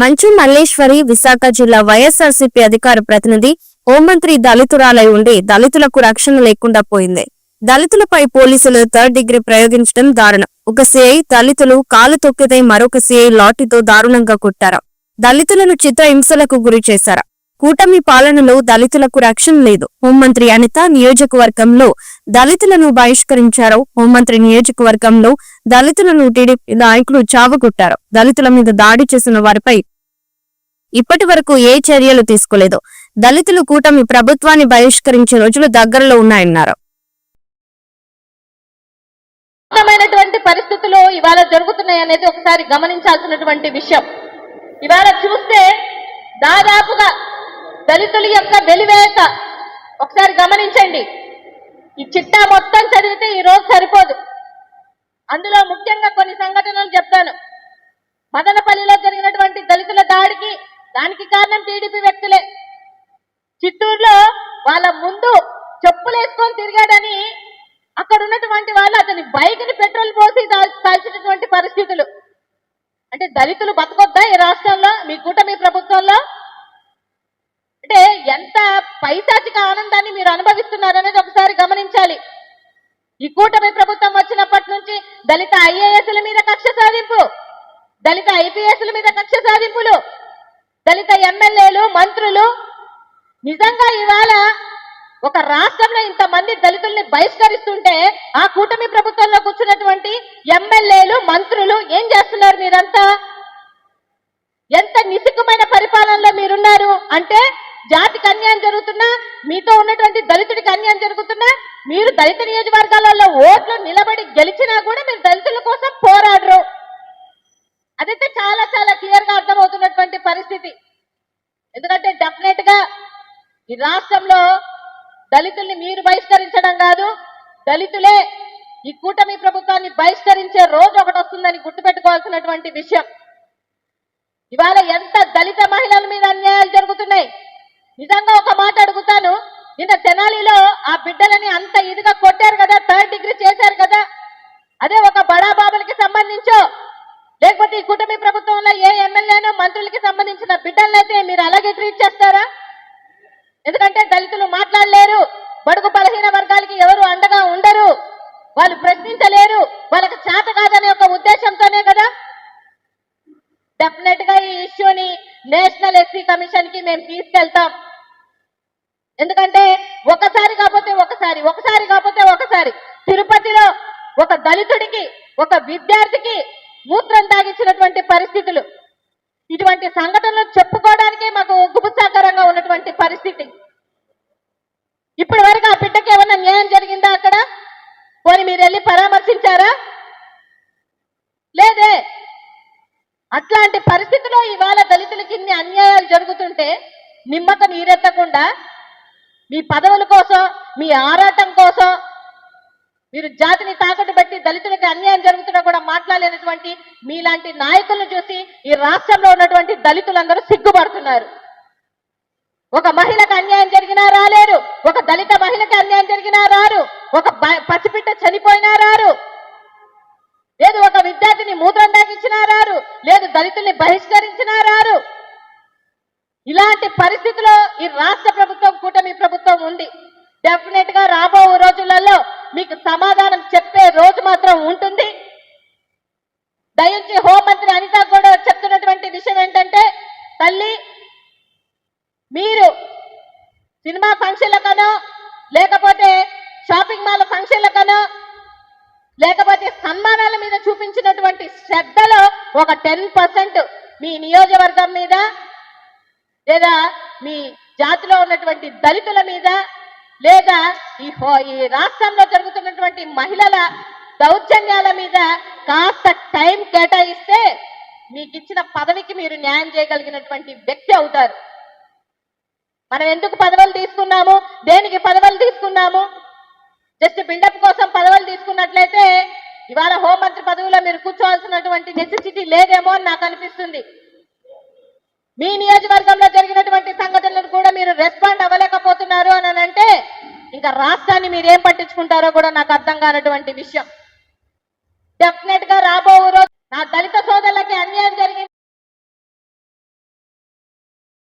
మంచు మల్లేశ్వరి విశాఖ జిల్లా వైఎస్ఆర్సీపీ అధికార ప్రతినిధి హోంమంత్రి దళితురాలై ఉండి దళితులకు రక్షణ లేకుండా పోయింది. దళితులపై పోలీసులు థర్డ్ డిగ్రీ ప్రయోగించడం దారుణం. ఒక సిఐ దళితులు కాలు తొక్కితే మరొక సిఐ లాఠీతో దారుణంగా కొట్టారు. దళితులను చిత్రహింసలకు గురి చేశారు. కూటమి పాలనలో దళితులకు రక్షణ లేదు. హోంమంత్రి అనిత నియోజకవర్గంలో దళితులను బహిష్కరించారు. హోంమంత్రి నియోజకవర్గంలో దళితులను టీడీపీ నాయకులు చావగొట్టారు. దళితుల మీద దాడి చేసిన వారిపై ఇప్పటి వరకు ఏ చర్యలు తీసుకోలేదు. దళితులు కూటమి ప్రభుత్వాన్ని బహిష్కరించే రోజులు దగ్గరలో ఉన్నాయన్నారు. పరిస్థితులు ఇవాళ జరుగుతున్నాయి అనేది ఒకసారి గమనించాల్సినటువంటి విషయం. ఇవాళ చూస్తే దాదాపుగా దళితుల యొక్క వెలివేత ఒకసారి గమనించండి. ఈ చిట్టా మొత్తం చదివితే ఈ రోజు సరిపోదు. అందులో ముఖ్యంగా కొన్ని సంఘటనలు చెప్తాను. మదనపల్లిలో జరిగినటువంటి దళితుల దాడికి దానికి కారణం టీడీపీ వ్యక్తులే. చిత్తూరులో వాళ్ళ ముందు చెప్పులు వేసుకొని తిరిగాడని అక్కడ ఉన్నటువంటి వాళ్ళు అతని బైక్ని పెట్రోల్ పోసి కాల్- కాల్చినటువంటి పరిస్థితులు. అంటే దళితులు బతకొద్దా ఈ రాష్ట్రంలో మీ కూటమి ప్రభుత్వంలో? అంటే ఎంత పైశాచిక ఆనందాన్ని మీరు అనుభవిస్తున్నారనేది ఒకసారి గమనించాలి. ఈ కూటమి ప్రభుత్వం వచ్చినప్పటి నుంచి దళిత ఐఏఎస్ల మీద కక్ష సాధింపు దళిత ఐపీఎస్ల మీద కక్ష సాధింపులు దళిత ఎమ్మెల్యేలు మంత్రులు. నిజంగా ఇవాళ ఒక రాష్ట్రంలో ఇంతమంది దళితుల్ని బహిష్కరిస్తుంటే ఆ కూటమి ప్రభుత్వంలో కూర్చున్నటువంటి ఎమ్మెల్యేలు మంత్రులు ఏం చేస్తున్నారు మీరంతా? ఎంత నిసుకమైన పరిపాలనలో మీరున్నారు? అంటే జాతికి అన్యాయం జరుగుతున్నా మీతో ఉన్నటువంటి దళితుడికి అన్యాయం జరుగుతున్నా మీరు దళిత నియోజకవర్గాలలో ఓట్లు నిలబడి గెలిచినా కూడా మీరు దళితుల కోసం పోరాడరు. అదైతే చాలా చాలా క్లియర్గా అర్థమవుతున్నటువంటి పరిస్థితి. ఎందుకంటే డెఫినెట్గా ఈ రాష్ట్రంలో దళితుల్ని మీరు బహిష్కరించడం కాదు దళితులే ఈ కూటమి ప్రభుత్వాన్ని బహిష్కరించే రోజు ఒకటి వస్తుందని గుర్తుపెట్టుకోవాల్సినటువంటి విషయం. ఇవాళ ఎంత దళిత మహిళల మీద అన్యాయాలు జరుగుతున్నాయి? నిజంగా ఒక మాట అడుగుతాను. నిన్న తెనాలిలో ఆ బిడ్డలని అంత ఇదిగా కొట్టారు కదా థర్డ్ డిగ్రీ చేశారు కదా. అదే ఒక బడా బాబులకి సంబంధించో లేకపోతే ఈ కుటుంబీ ప్రభుత్వంలో ఏ ఎమ్మెల్యేనో మంత్రులకి సంబంధించిన బిడ్డలనైతే మీరు అలాగే ట్రీట్ చేస్తారా? ఎందుకంటే దళితులు మాట్లాడలేరు. బడుగు బలహీన వర్గాలకి ఎవరు అండగా ఉండరు వాళ్ళు ప్రశ్నించలేరు వాళ్ళకి చేత కాదనే ఒక ఉద్దేశంతోనే కదా డెఫినెట్గా ఈ ఇష్యూని నేషనల్ ఎస్సీ కమిషన్కి మేము తీసుకెళ్తాం. ఎందుకంటే ఒకసారి కాకపోతే ఒకసారి ఒకసారి కాకపోతే ఒకసారి తిరుపతిలో ఒక దళితుడికి ఒక విద్యార్థికి మూత్రం తాగించినటువంటి పరిస్థితులు. ఇటువంటి సంఘటనలు చెప్పుకోవడానికే మాకు ఉగ్గుపుత్సాకరంగా ఉన్నటువంటి పరిస్థితి. ఇప్పటి వరకు ఆ బిడ్డకి ఏమన్నా న్యాయం జరిగిందా అక్కడ? పోని మీరు వెళ్ళి పరామర్శించారా? లేదే. అట్లాంటి పరిస్థితి ఇన్ని అన్యాయాలు జరుగుతుంటే నిమ్మక నీరెత్తకుండా మీ పదవుల కోసం మీ ఆరాటం కోసం మీరు జాతిని తాకట్టు పెట్టి దళితులకు అన్యాయం జరుగుతున్నా కూడా మాట్లాడలేనటువంటి మీలాంటి నాయకులను చూసి ఈ రాష్ట్రంలో ఉన్నటువంటి దళితులందరూ సిగ్గుపడుతున్నారు. ఒక మహిళకు అన్యాయం జరిగినా రాలేరు. ఒక దళిత మహిళకి అన్యాయం జరిగినా రారు. ఒక పసిపిట్ట చనిపోయినా రారు. లేదు ఒక విద్యార్థిని మూత్రం తాగించినా రారు. లేదు దళితుల్ని బహిష్కరించినా రారు. ఇలాంటి పరిస్థితిలో ఈ రాష్ట్ర ప్రభుత్వం కూటమి ప్రభుత్వం ఉంది. డెఫినెట్గా రాబో రోజులలో మీకు సమాధానం చెప్పే రోజు మాత్రం ఉంటుంది. దయించి హోంమంత్రి అనిత కూడా చెప్తున్నటువంటి విషయం ఏంటంటే తల్లి మీరు సినిమా ఫంక్షన్లకనో లేకపోతే షాపింగ్ మాల్ ఫంక్షన్లకనో లేకపోతే సన్మానాల మీద చూపించినటువంటి శ్రద్ధలో ఒక టెన్ పర్సెంట్ మీ నియోజకవర్గం మీద లేదా మీ జాతిలో ఉన్నటువంటి దళితుల మీద లేదా ఈ ఈ రాష్ట్రంలో జరుగుతున్నటువంటి మహిళల దౌర్జన్యాల మీద కాస్త టైం కేటాయిస్తే మీకు ఇచ్చిన పదవికి మీరు న్యాయం చేయగలిగినటువంటి వ్యక్తి అవుతారు. మనం ఎందుకు పదవులు తీసుకున్నాము? దేనికి పదవులు తీసుకున్నాము? జస్ట్ బిల్డప్ కోసం పదవులు తీసుకున్నట్లయితే ఇవాళ హోంమంత్రి పదవిలో మీరు కూర్చోవాల్సినటువంటి నెసెసిటీ లేదేమో అని నాకు అనిపిస్తుంది. మీ నియోజకవర్గంలో జరిగినటువంటి సంఘటనలు కూడా మీరు రెస్పాండ్ అవ్వలేకపోతున్నారు అని అంటే ఇంకా రాష్ట్రాన్ని మీరేం పట్టించుకుంటారో కూడా నాకు అర్థం కానటువంటి విషయం. డెఫినెట్గా రాబో రోజు నా దళిత సోదరులకి అన్యాయం జరిగింది